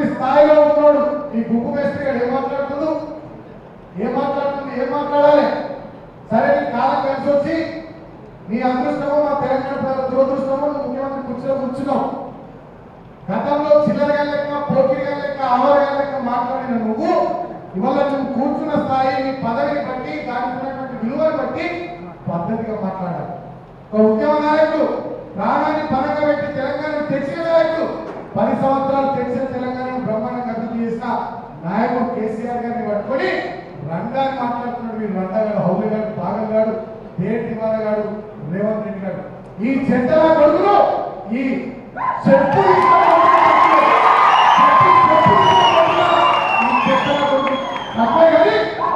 ముఖ్యమంత్రి స్థాయిలో ఉన్నాడు. ఈ గుంపు మేస్త్రి గారు ఏం మాట్లాడుతుంది? ఏం మాట్లాడుతుంది? ఏం మాట్లాడాలి? సరే నీ కాలం కలిసి వచ్చి నీ అదృష్టము మా తెలంగాణ ప్రజల దురదృష్టమో ముఖ్యమంత్రి కుర్చీలో కూర్చున్నావు. గతంలో చిల్లరగా లెక్క పోకిరిగా లెక్క ఆవరగా లెక్క మాట్లాడిన నువ్వు ఇవాళ నువ్వు కూర్చున్న స్థాయి నీ పదవిని బట్టి దానికి ఉన్నటువంటి విలువను బట్టి పద్ధతిగా మాట్లాడాలి. ఒక ఉద్యమ నాయకుడు ప్రాణాన్ని పరంగా పెట్టి తెలంగాణ తెచ్చిన నాయకుడు పది సంవత్సరాలు తెలిసిన తెలంగాణ బ్రహ్మాండంగా అభివృద్ధి చేసిన నాయకుడు కేసీఆర్ గారిని పట్టుకొని రండాన్ని మాట్లాడుతున్నాడు మీరు రంగాడు హౌలి గారు పాగల్ గారు దేటి దివాల గారు రేవంత్ రెడ్డి గారు ఈ చెత్త కొడుకులు ఈ చెట్టు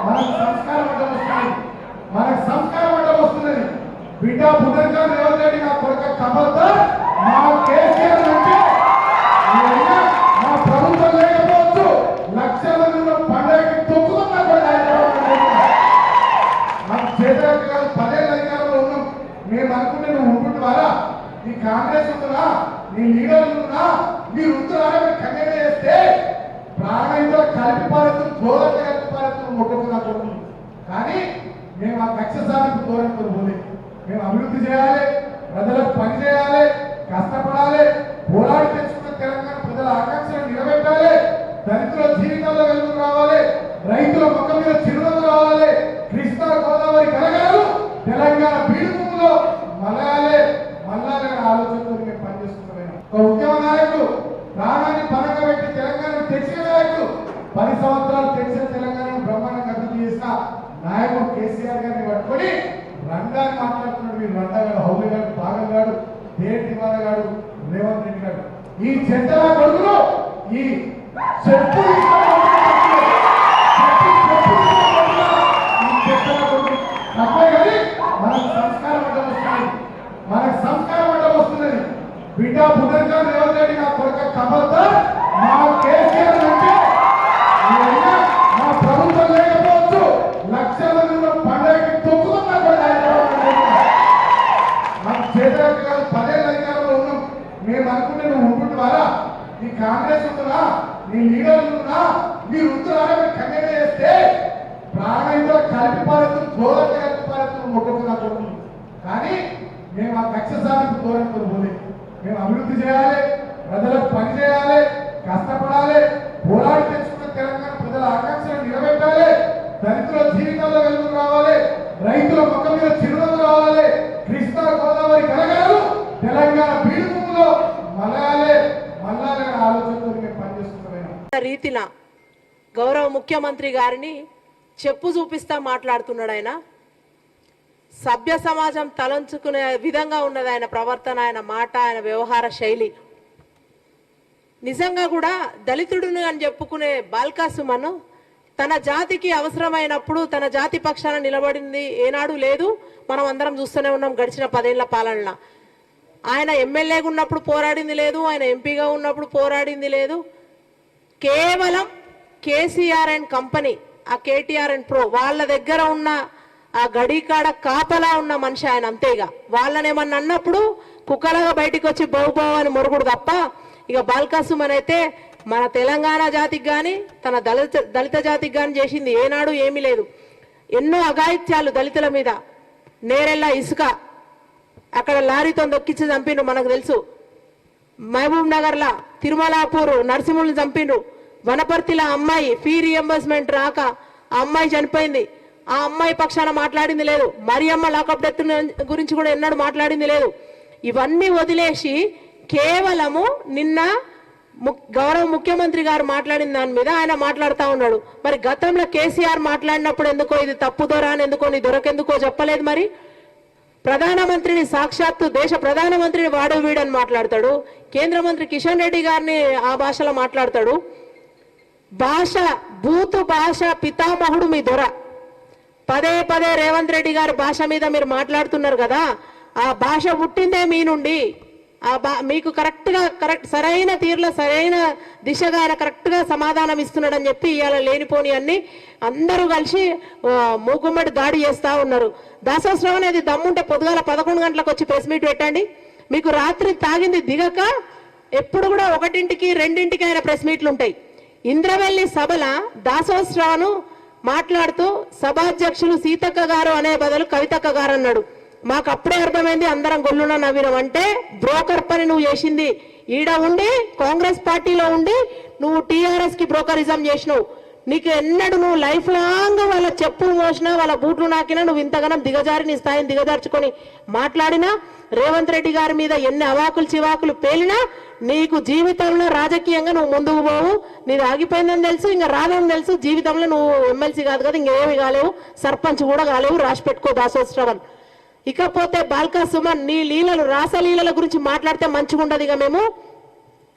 మనకు సంస్కారం అడ్డం వస్తుంది మనకు సంస్కారం అడ్డం వస్తున్నది బిడ్డ పునర్జన్ రేవంత్ రెడ్డి నా కొడుక కబల్తో అనుకుంటే నువ్వు ఉంటుండవారా నీ కాంగ్రెస్ ఉంటున్నా నీ లీడర్ ఉన్నా మీరు ఉంటున్నారా మీరు కన్యన చేస్తే ప్రాణంతో కలిపి పాలకులు దూరంగా కలిపి పాలకులు మొక్కుతున్నా కొడుకులు కానీ మేము ఆ కక్ష సాధింపు దూరం పోలే మేము అభివృద్ధి చేయాలి ప్రజలకు పని చేయాలి కష్టం పోరాడి తెచ్చుకున్న తెలంగాణ ప్రజల ఆకాంక్షలు నిలబెట్టాలి దళితుల జీవితాల్లో వెలుగు రావాలి రైతుల మొక్క మీద చిరునవ్వు రావాలి కృష్ణా గోదావరి కలగాలు తెలంగాణ పీడుభూమిలో మలయాలే మల్లాలే అనే ఆలోచనతో మేము పనిచేస్తున్నాం ఒక ఉద్యమ నాయకుడు ప్రాణాన్ని పరంగా పెట్టి తెలంగాణను తెచ్చిన నాయకుడు పది సంవత్సరాలు తెచ్చిన తెలంగాణ బ్రహ్మాండంగా అభివృద్ధి చేసిన నాయకుడు కేసీఆర్ గారిని పట్టుకొని రంగాన్ని మాట్లాడుతున్నాడు మీరు రంగాడు హౌలి గారు పాగల్ గారు దేవ్ గారు రేవంత్ రెడ్డి గారు ఈ చెడ్డల కొడుకులు ఈ చెట్టు మనకు సంస్కారం అడ్డం వస్తుంది మనకు సంస్కారం అడ్డం వస్తున్నది బిడ్డ పునర్జన్ రేవంత్ రెడ్డి నా కొడుక కబల్తో మా కేసీఆర్ అంటే ఈ అయినా మా ప్రభుత్వం లేకపోవచ్చు లక్షల మందిలో పండగకి తొక్కుతున్నా కూడా హైదరాబాద్ మాకు చేతలకు కాదు పదేళ్ళ అధికారంలో ఉన్నాం మేము అనుకుంటే నువ్వు ఉంటుంటారా నీ కాంగ్రెస్ ఉంటున్నా నీ లీడర్లు ఉన్నా మీరు ఉంటున్నారా మీరు కన్యన చేస్తే ప్రాణాయితో కలిపి పారెత్తు దూరంగా కలిపి పారెత్తు మొక్కుతున్నా కానీ మేము ఆ కక్ష సాధింపు దూరం పోలేదు. మేము అభివృద్ధి చేయాలి ప్రజలకు పని చేయాలి కష్టపడాలి పోరాడి తెచ్చుకున్న తెలంగాణ ప్రజల ఆకాంక్షలు నిలబెట్టాలి దళితుల జీవితాల్లో వెలుగు రావాలి రైతుల మొక్క మీద చిరునవ్వు రావాలి. కృష్ణా గోదావరి కలగాలు తెలంగాణ పీడుభూమిలో మలయాలే మల్లాలే అనే ఆలోచనతో మేము పనిచేస్తున్నాం రీతిన గౌరవ ముఖ్యమంత్రి గారిని చెప్పు చూపిస్తా మాట్లాడుతున్నాడు ఆయన. సభ్య సమాజం తలంచుకునే విధంగా ఉన్నది ఆయన ప్రవర్తన ఆయన మాట ఆయన వ్యవహార శైలి. నిజంగా కూడా దళితుడిని అని చెప్పుకునే బాల్కాసుమను తన జాతికి అవసరమైనప్పుడు తన జాతి పక్షాన నిలబడింది ఏనాడు లేదు. మనం అందరం చూస్తూనే ఉన్నాం గడిచిన పదేళ్ళ పాలన ఆయన ఎమ్మెల్యేగా ఉన్నప్పుడు పోరాడింది లేదు ఆయన ఎంపీగా ఉన్నప్పుడు పోరాడింది లేదు. కేవలం కేసీఆర్ అండ్ కంపెనీ ఆ కేటీఆర్ అండ్ ప్రో వాళ్ళ దగ్గర ఉన్న ఆ గడికాడ కాపలా ఉన్న మనిషి ఆయన అంతేగా. వాళ్ళనేమన్నా అన్నప్పుడు కుక్కలాగా బయటికి వచ్చి బహుబావు అని మొరుగుడు తప్ప ఇక బాల్కాసుమన్ అయితే మన తెలంగాణ జాతికి కానీ తన దళిత దళిత జాతికి కానీ చేసింది ఏనాడు ఏమీ లేదు. ఎన్నో అఘాయిత్యాలు దళితుల మీద. నేరెల్లా ఇసుక. అక్కడ లారీతో దొక్కించి చంపిండు మనకు తెలుసు. మహబూబ్ నగర్లా తిరుమలాపూర్ నరసింహుల్ని చంపిండు వనపర్తిలో అమ్మాయి ఫీ రియంబర్స్మెంట్ రాక ఆ అమ్మాయి చనిపోయింది. ఆ అమ్మాయి పక్షాన మాట్లాడింది లేదు. మరియమ్మ లాకప్ డెత్ గురించి కూడా ఎన్నడూ మాట్లాడింది లేదు. ఇవన్నీ వదిలేసి కేవలము నిన్న ము- గౌరవ ముఖ్యమంత్రి గారు మాట్లాడిన దాని మీద ఆయన మాట్లాడుతూ ఉన్నాడు. మరి గతంలో కేసీఆర్ మాట్లాడినప్పుడు ఎందుకో ఇది తప్పు దొర అని ఎందుకో నీ దొరకెందుకో చెప్పలేదు మరి? ప్రధానమంత్రిని సాక్షాత్తు దేశ ప్రధానమంత్రిని వాడు వీడని మాట్లాడతాడు. కేంద్ర మంత్రి కిషన్ రెడ్డి గారిని ఆ భాషలో మాట్లాడతాడు. భాష బూతు భాష పితామహుడు మీ దొర. పదే పదే రేవంత్ రెడ్డి గారి భాష మీద మీరు మాట్లాడుతున్నారు కదా ఆ భాష పుట్టిందే మీ నుండి. ఆ బా మీకు కరెక్ట్గా కరెక్ట్ సరైన తీరులో సరైన దిశగా ఆయన కరెక్ట్గా సమాధానం ఇస్తున్నాడని చెప్పి ఇవాళ లేనిపోని అన్ని అందరూ కలిసి ఆ, మూకుమ్మడి దాడి చేస్తా ఉన్నారు. దాసోత్సవం అనేది దమ్ముంటే పొద్దుగాల పదకొండు గంటలకు వచ్చి ప్రెస్ మీట్ పెట్టండి. మీకు రాత్రి తాగింది దిగక ఎప్పుడు కూడా ఒకటింటికి రెండింటికి ఆయన ప్రెస్ మీట్లు ఉంటాయి. ఇంద్రవెల్లి సభల దాసోత్సవాను మాట్లాడుతూ సభాధ్యక్షులు సీతక్క గారు అనే బదులు కవితక్క గారు అన్నాడు. మాకు అప్పుడే అర్థమైంది అందరం గొల్లున నవ్వినం. అంటే బ్రోకర్ పని నువ్వు చేసింది. ఈడ ఉండి కాంగ్రెస్ పార్టీలో ఉండి నువ్వు టీఆర్ఎస్కి బ్రోకరిజం చేసినావు. నీకు ఎన్నడు నువ్వు లైఫ్ లాంగ్ వాళ్ళ చెప్పులు మోసినా వాళ్ళ బూట్లు నాకినా నువ్వు ఇంతగానం దిగజారి నీ స్థాయిని దిగజార్చుకొని మాట్లాడినా రేవంత్ రెడ్డి గారి మీద ఎన్ని అవాకులు చివాకులు పేలినా నీకు జీవితంలో రాజకీయంగా నువ్వు ముందుకు పోవు. నీది ఆగిపోయిందని తెలుసు ఇంకా రాదని తెలుసు. జీవితంలో నువ్వు ఎమ్మెల్సీ కాదు కదా ఇంకేమి కాలేవు. సర్పంచ్ కూడా కాలేవు రాసి పెట్టుకో దాసోత్సవం ఇకపోతే బాల్కా సుమన్ నీ లీలలు రాసలీలల గురించి మాట్లాడితే మంచిగుండదు ఇక మేము.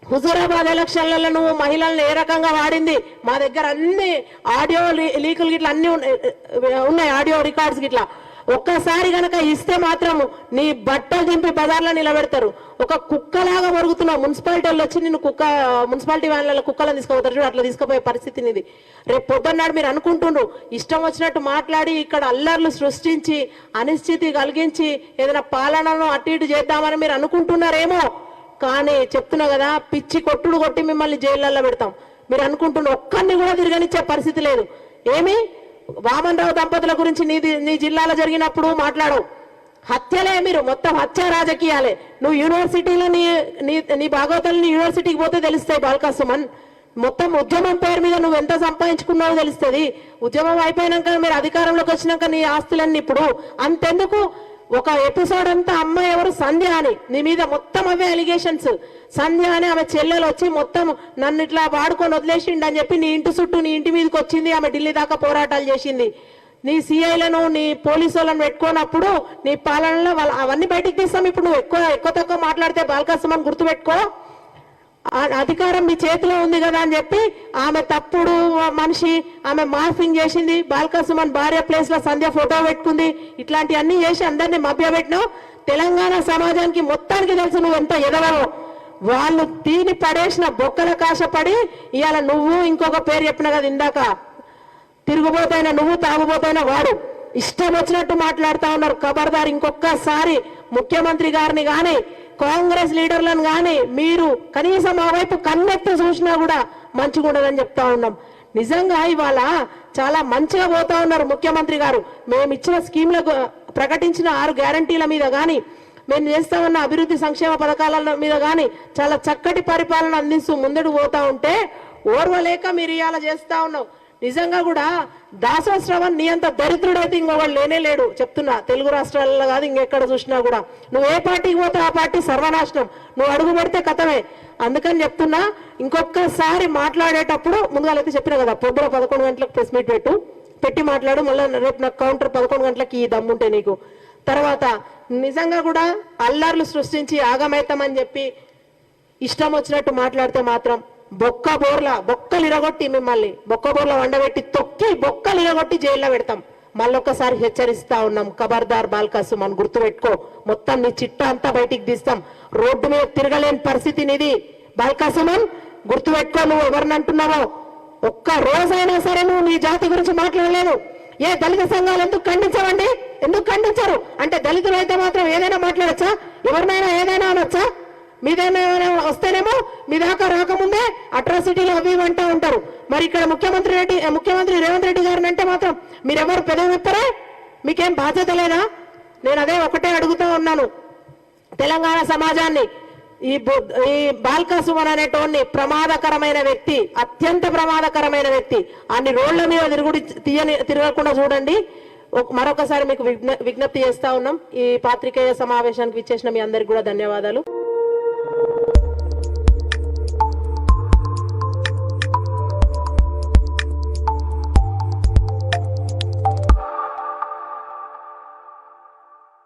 హుజూరాబాద్ ఎలక్షన్లలో నువ్వు మహిళలను ఏ రకంగా వాడింది? మా దగ్గర అన్ని ఆడియో లీ- లీకులు గిట్ల అన్ని ఉన్నాయి- ఉన్నాయి ఆడియో రికార్డ్స్ గిట్లా. ఒక్కసారి గనక ఇస్తే మాత్రం నీ బట్టలు దింపి బజార్లో నిలబెడతారు. ఒక కుక్కలాగా మరుగుతున్నావు మున్సిపాలిటీ వాళ్ళు వచ్చి నిన్ను కుక్క మున్సిపాలిటీ వ్యాన్లలో కుక్కలను తీసుకుపోతారు చూడు అట్లా తీసుకుపోయే పరిస్థితి ఇది రేపు పొద్దున్నాడు మీరు అనుకుంటుండ్రు ఇష్టం వచ్చినట్టు మాట్లాడి ఇక్కడ అల్లర్లు సృష్టించి అనిశ్చితి కలిగించి ఏదైనా పాలనను అటు ఇటు చేద్దామని మీరు అనుకుంటున్నారేమో. కానీ చెప్తున్నా కదా పిచ్చి కొట్టుడు కొట్టి మిమ్మల్ని జైళ్ళల్లో పెడతాం. మీరు అనుకుంటున్న ఒక్కరిని కూడా తిరగనిచ్చే పరిస్థితి లేదు. ఏమి? వామన్ రావు దంపతుల గురించి నీ నీ జిల్లాలో జరిగినప్పుడు మాట్లాడవు హత్యలే మీరు మొత్తం హత్య రాజకీయాలే. నువ్వు యూనివర్సిటీలో నీ నీ నీ భాగవతాలని యూనివర్సిటీకి పోతే తెలుస్తాయి బాల్కాసుమన్ మొత్తం ఉద్యమం పేరు మీద నువ్వు ఎంత సంపాదించుకున్నావో తెలుస్తుంది. ఉద్యమం అయిపోయినాక మీరు అధికారంలోకి వచ్చినాక నీ ఆస్తులన్నీ ఇప్పుడు అంతెందుకు? ఒక ఎపిసోడ్ అంతా అమ్మ ఎవరు సంధ్య అని. నీ మీద మొత్తం అవే అలిగేషన్స్ సంధ్య అని ఆమె చెల్లెలు వచ్చి మొత్తం నన్ను ఇట్లా వాడుకొని వదిలేసిండు అని చెప్పి నీ ఇంటి చుట్టూ నీ ఇంటి మీదకి వచ్చింది. ఆమె ఢిల్లీ దాకా పోరాటాలు చేసింది. నీ సిఐలను నీ పోలీసు వాళ్ళని పెట్టుకోనప్పుడు నీ పాలనలో వాళ్ళ అవన్నీ బయటికి తీస్తాం. ఇప్పుడు నువ్వు ఎక్కువ ఎక్కువ తక్కువ మాట్లాడితే బాలకాసమని గుర్తుపెట్టుకో అధికారం మీ చేతిలో ఉంది కదా అని చెప్పి ఆమె తప్పుడు మనిషి ఆమె మార్ఫింగ్ చేసింది. బాల్కసుమన్ భార్య ప్లేస్లో సంధ్య ఫోటో పెట్టుకుంది. ఇట్లాంటివన్నీ చేసి అందరినీ మభ్యపెట్టినావు. తెలంగాణ సమాజానికి మొత్తానికి తెలుసు నువ్వు ఎంత ఎదవో వాళ్ళు తీని పడేసిన బొక్కల కాశపడి ఇవాళ నువ్వు ఇంకొక పేరు చెప్పిన కదా ఇందాక. తిరుగుబోతైనా నువ్వు తాగుబోతైనా వాడు. ఇష్టం వచ్చినట్టు మాట్లాడుతా ఉన్నారు. ఖబర్దార్ ఇంకొకసారి ముఖ్యమంత్రి గారిని కానీ కాంగ్రెస్ లీడర్లను కానీ మీరు కనీసం ఆ వైపు కన్నెత్తి చూసినా కూడా మంచిగా ఉండదని చెప్తా ఉన్నాం. నిజంగా ఇవాళ చాలా మంచిగా పోతా ఉన్నారు ముఖ్యమంత్రి గారు. మేము ఇచ్చిన స్కీమ్ల ప్రకటించిన ఆరు గ్యారంటీల మీద కానీ మేము చేస్తా ఉన్న అభివృద్ధి సంక్షేమ పథకాల మీద కానీ చాలా చక్కటి పరిపాలన అందిస్తూ ముందడు పోతా ఉంటే ఓర్వలేక మీరు ఇవాళ చేస్తా ఉన్నావు. నిజంగా కూడా దాసోశ్రవణ్ నీ అంత దరిద్రుడైతే ఇంకొకడు లేనే లేడు చెప్తున్నా. తెలుగు రాష్ట్రాలలో కాదు ఇంకెక్కడ చూసినా కూడా. నువ్వు ఏ పార్టీకి పోతే ఆ పార్టీ సర్వనాశనం. నువ్వు అడుగు పెడితే కథమే. అందుకని చెప్తున్నా ఇంకొకసారి మాట్లాడేటప్పుడు ముందుగా అయితే చెప్పినా కదా పొద్దున పదకొండు గంటలకు ప్రెస్ మీట్ పెట్టు. పెట్టి మాట్లాడు మళ్ళీ రేపు నాకు కౌంటర్ పదకొండు గంటలకి ఈ దమ్ముంటే నీకు. తర్వాత నిజంగా కూడా అల్లర్లు సృష్టించి ఆగమైతామని చెప్పి ఇష్టం వచ్చినట్టు మాట్లాడితే మాత్రం బొక్క బోర్ల బొక్కలు ఇరగొట్టి మిమ్మల్ని బొక్క బోర్ల వండబెట్టి తొక్కి బొక్కలు ఇరగొట్టి జైల్లో పెడతాం. మళ్ళొక్కసారి హెచ్చరిస్తా ఉన్నాం ఖబర్దార్ బాల్కాసు మనం గుర్తుపెట్టుకో మొత్తం నీ చిట్ట అంతా బయటికి తీస్తాం. రోడ్డు మీద తిరగలేని పరిస్థితి నీది. బాల్కాసుమన్ గుర్తుపెట్టుకో నువ్వు ఎవరిని అంటున్నావో. ఒక్క రోజైనా సరే నువ్వు నీ జాతి గురించి మాట్లాడలేదు. ఏ దళిత సంఘాలు ఎందుకు ఖండించవండి? ఎందుకు ఖండించరు? అంటే దళితులు అయితే మాత్రం ఏదైనా మాట్లాడచ్చా? ఎవరినైనా ఏదైనా అనొచ్చా? మీదేమైనా వస్తేనేమో మీ దాకా రాకముందే అట్రాసిటీలు అవి అంటూ ఉంటారు. మరి ఇక్కడ ముఖ్యమంత్రి రెడ్డి ముఖ్యమంత్రి రేవంత్ రెడ్డి గారిని అంటే మాత్రం మీరెవరు పెదవిప్పరే మీకేం బాధ్యత లేదా? నేను అదే ఒకటే అడుగుతూ ఉన్నాను. తెలంగాణ సమాజాన్ని ఈ ఈ బాల్కాసుమన్ అనేటోన్ని ప్రమాదకరమైన వ్యక్తి అత్యంత ప్రమాదకరమైన వ్యక్తి అన్ని రోడ్ల మీద తిరుగుడి తీయని తిరగకుండా చూడండి. మరొకసారి మీకు విజ్ఞ విజ్ఞప్తి చేస్తా ఉన్నాం. ఈ పాత్రికేయ సమావేశానికి ఇచ్చేసిన మీ అందరికి కూడా ధన్యవాదాలు.